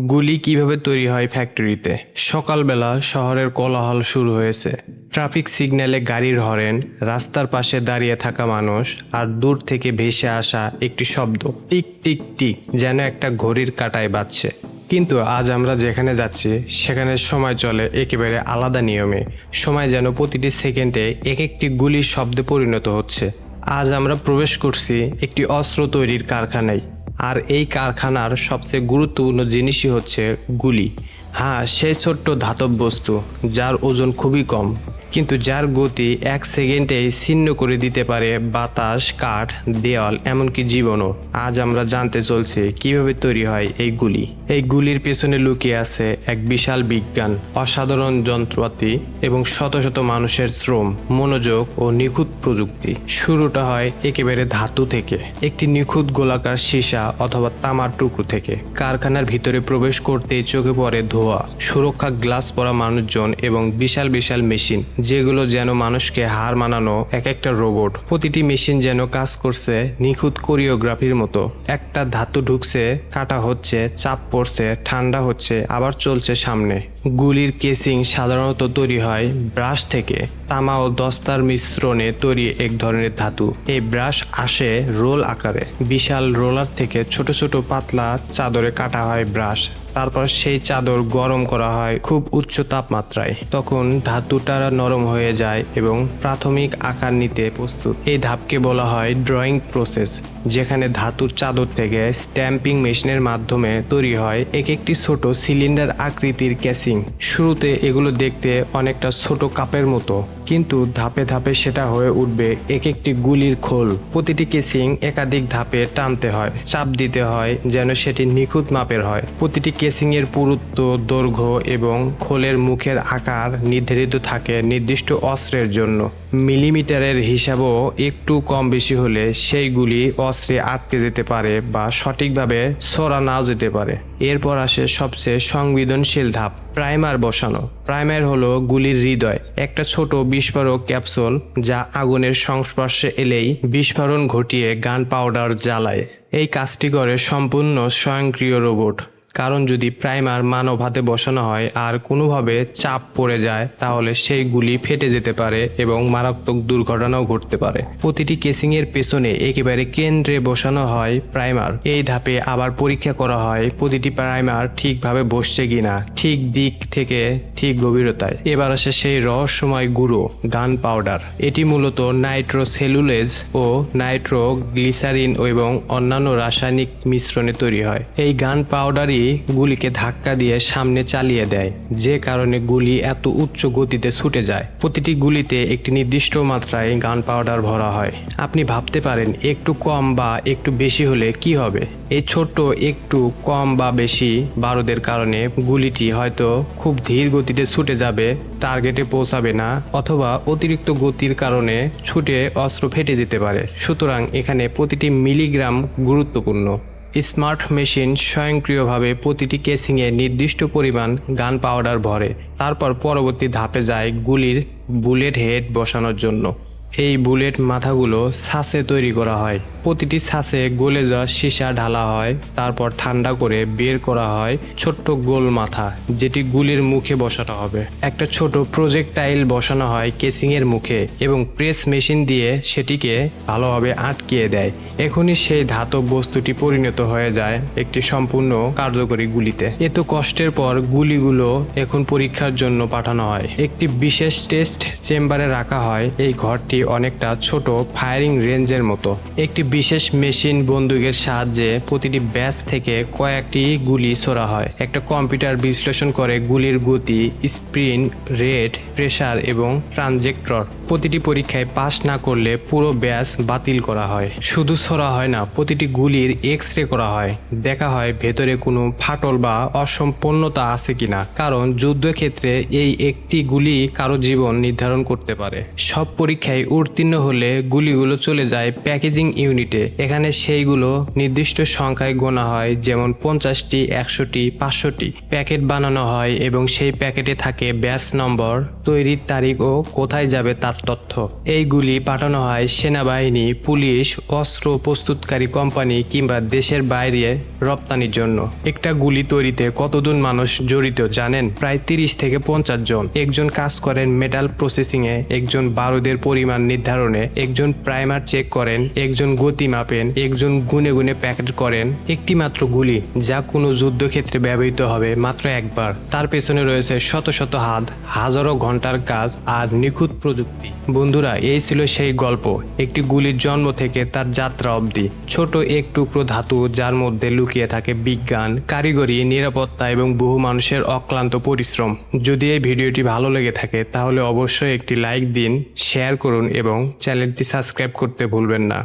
গুলি কীভাবে তৈরি হয় ফ্যাক্টরিতে সকালবেলা শহরের কোলাহল শুরু হয়েছে। ট্রাফিক সিগন্যালে গাড়ির হরেন রাস্তার পাশে দাঁড়িয়ে থাকা মানুষ, আর দূর থেকে ভেসে আসা একটি শব্দ। টিক টিক টিক, যেন একটা ঘড়ির কাটায় বাজছে। কিন্তু আজ আমরা যেখানে যাচ্ছি, সেখানে সময় চলে একেবারে আলাদা নিয়মে। সময় যেন প্রতিটি সেকেন্ডে এক একটি গুলির শব্দে পরিণত হচ্ছে। আজ আমরা প্রবেশ করছি একটি অস্ত্র তৈরির কারখানায়। আর এই কারখানার সবচেয়ে গুরুত্বপূর্ণ জিনিসই হচ্ছে গুলি। হ্যাঁ সেই ছোট্ট ধাতব বস্তু, যার ওজন খুবই কম। কিন্তু যার গতি এক সেকেন্ডেই ছিন্ন করে দিতে পারে বাতাস, কাঠ দেওয়াল এমনকি জীবনও। আজ আমরা জানতে চলছি কীভাবে তৈরি হয় এই গুলি। এই গুলির পেছনে লুকিয়ে আছে এক বিশাল বিজ্ঞান, অসাধারণ যন্ত্রপাতি এবং শত শত মানুষের শ্রম, মনোযোগ ও নিখুঁত প্রযুক্তি। শুরুটা হয় একেবারে ধাতু থেকে, একটি নিখুঁত গোলাকার সীসা অথবা তামার টুকরো থেকে। কারখানার ভিতরে প্রবেশ করতে চোখে পড়ে ধোয়া, সুরক্ষা গ্লাস পরা মানুষজন এবং বিশাল বিশাল মেশিন যেগুলো যেন মানুষকে হার মানানো এক একটা রোবট। প্রতিটি মেশিন যেন কাজ করছে নিখুঁত কোরিওগ্রাফির মতো। একটা ধাতু ঢুকছে, কাটা হচ্ছে, চাপ পড়ছে, ঠান্ডা হচ্ছে, আবার চলছে সামনে। গুলির কেসিং সাধারণত তৈরি হয় ব্রাশ থেকে। তামা ও দস্তার মিশ্রণে তৈরি এক ধরনের ধাতু। এই ব্রাশ আসে রোল আকারে। বিশাল রোলার থেকে ছোট ছোট পাতলা চাদরে কাটা হয় ব্রাশ। তারপর সেই চাদর গরম করা হয় খুব উচ্চ তাপমাত্রায়। তখন ধাতুটা নরম হয়ে যায় এবং প্রাথমিক আকার নিতে প্রস্তুত। এই ধাপকে বলা হয় ড্রয়িং প্রসেস, যেখানে ধাতুর চাদর থেকে স্ট্যাম্পিং মেশিনের মাধ্যমে তৈরি হয় এক একটি ছোট সিলিন্ডার আকৃতির ক্যাসিং। শুরুতে এগুলো দেখতে অনেকটা ছোট কাপের মতো। কিন্তু ধাপে ধাপে সেটা হয়ে উঠবে। এক একটি গুলির খোল, প্রতিটি কেসিং একাধিক ধাপে টানতে হয়। চাপ দিতে হয় যেন সেটি নিখুঁত মাপের হয়। প্রতিটি কেসিং এর পুরুত্ব, দৈর্ঘ্য এবং খোলের মুখের আকার নির্ধারিত থাকে নির্দিষ্ট অস্ত্রের জন্য। মিলিমিটারের হিসাবও একটু কম বেশি হলে সেইগুলি অস্ত্রে আটকে যেতে পারে বা সঠিকভাবে সরা নাও যেতে পারে। এরপর আসে সবচেয়ে সংবেদনশীল ধাপ। প্রাইমার বসানো। প্রাইমার হলো গুলির হৃদয়, একটা ছোট বিস্ফোরক ক্যাপসুল যা আগুনের সংস্পর্শে এলেই বিস্ফোরণ ঘটিয়ে গান পাউডার জ্বালায়। এই কাজটি করে সম্পূর্ণ স্বয়ংক্রিয় রোবট। কারণ যদি প্রাইমার মানব হাতে বসানো হয় আর কোনোভাবে চাপ পড়ে যায়, তাহলে সেই গুলি ফেটে যেতে পারে এবং মারাত্মক দুর্ঘটনাও ঘটতে পারে। প্রতিটি কেসিং এর পেছনে একেবারে কেন্দ্রে বসানো হয় প্রাইমার এই ধাপে আবার পরীক্ষা করা হয় প্রতিটি প্রাইমার ঠিকভাবে বসছে কিনা ঠিক দিক থেকে ঠিক গভীরতায়। এবার আসে সেই রহস্যময় গুঁড়ো, গান পাউডার। এটি মূলত নাইট্রো সেলুলেজ ও নাইট্রো গ্লিসারিন এবং অন্যান্য রাসায়নিক মিশ্রণে তৈরি হয়। এই গান পাউডারই গুলিকে ধাক্কা দিয়ে সামনে চালিয়ে দেয়। যে কারণে গুলি এত উচ্চ গতিতে ছুটে যায়। প্রতিটি গুলিতে একটি নির্দিষ্ট মাত্রায় গান পাউডার ভরা হয়। আপনি ভাবতে পারেন, একটু কম বা একটু বেশি হলে কি হবে? এই ছোট্ট একটু কম বা বেশি বারুদের কারণে গুলিটি হয়তো খুব ধীর গতিতে ছুটে যাবে, টার্গেটে পৌঁছাবে না, অথবা অতিরিক্ত গতির কারণে ছুটে অস্ত্র ফেটে যেতে পারে। সুতরাং এখানে প্রতিটি মিলিগ্রাম গুরুত্বপূর্ণ। স্মার্ট মেশিন স্বয়ংক্রিয়ভাবে প্রতিটি কেসিংয়ে নির্দিষ্ট পরিমাণ গান পাউডার ভরে, তারপর পরবর্তী ধাপে যায় গুলির বুলেট হেড বসানোর জন্য। এই বুলেট মাথাগুলো ছাঁচে তৈরি করা হয়। প্রতিটি ছাঁচে গলে যাওয়া সীসা ঢালা হয়, তারপর ঠান্ডা করে বের করা হয় ছোট্ট গোল মাথা, যেটি গুলির মুখে বসানো হবে। একটা ছোট প্রজেক্টাইল বসানো হয় কেসিং এর মুখে এবং প্রেস মেশিন দিয়ে সেটিকে ভালোভাবে আটকিয়ে দেয়। এখনই সেই ধাতব বস্তুটি পরিণত হয়ে যায় একটি সম্পূর্ণ কার্যকরী গুলিতে। এত কষ্টের পর গুলিগুলো এখন পরীক্ষার জন্য পাঠানো হয়। একটি বিশেষ টেস্ট চেম্বারে রাখা হয়। এই ঘরটি অনেকটা ছোট ফায়ারিং রেঞ্জের মতো। একটি বিশেষ মেশিন বন্দুকের সাহায্যে প্রতিটি ব্যাস থেকে কয়েকটি গুলি ছোড়া হয়। একটা কম্পিউটার বিশ্লেষণ করে গুলির গতি স্প্রিন রেট প্রেশার এবং ট্রানজেক্টর প্রতিটি পরীক্ষায় পাস না করলে পুরো ব্যাচ বাতিল করা হয়। শুধু ছোড়া হয় না, প্রতিটি গুলির এক্স রে করা হয়। দেখা হয় ভেতরে কোনো ফাটল বা অসম্পূর্ণতা আছে কিনা, কারণ যুদ্ধক্ষেত্রে এই একটি গুলি কারও জীবন নির্ধারণ করতে পারে। সব পরীক্ষায় উত্তীর্ণ হলে গুলিগুলো চলে যায় প্যাকেজিং ইউনিটে। এখানে সেইগুলো নির্দিষ্ট সংখ্যায় গোনা হয়, যেমন পঞ্চাশটি, একশোটি, পাঁচশোটি। প্যাকেট বানানো হয় এবং সেই প্যাকেটে থাকে ব্যাচ নম্বর, তৈরির তারিখ ও কোথায় যাবে তার তথ্য। এই গুলি পাঠানো হয় সেনাবাহিনী, পুলিশ, অস্ত্র প্রস্তুতকারী কোম্পানি কিংবা দেশের বাইরে রপ্তানির জন্য। একটা গুলি তৈরিতে কতজন মানুষ জড়িত জানেন? প্রায় তিরিশ থেকে পঞ্চাশ জন। একজন কাজ করেন মেটাল প্রসেসিং এ একজন বারুদের পরিমাণ নির্ধারণে, একজন প্রাইমার চেক করেন, একজন গতি মাপেন, একজন গুনে গুনে প্যাকেট করেন। একটি মাত্র গুলি, যা কোনো যুদ্ধক্ষেত্রে ব্যবহৃত হবে মাত্র একবার। তার পেছনে রয়েছে শত শত হাত, হাজারো ঘণ্টার কাজ আর নিখুঁত প্রযুক্তি। বন্ধুরা, এই ছিল সেই গল্প, একটি গুলির জন্ম থেকে তার যাত্রা অবধি। ছোট এক টুকরো ধাতু, যার মধ্যে লুকিয়ে থাকে বিজ্ঞান, কারিগরি, নিরাপত্তা এবং বহু মানুষের অক্লান্ত পরিশ্রম। যদি এই ভিডিওটি ভালো লেগে থাকে, তাহলে অবশ্যই একটি লাইক দিন, শেয়ার করুন এবং চ্যানেলটি সাবস্ক্রাইব করতে ভুলবেন না।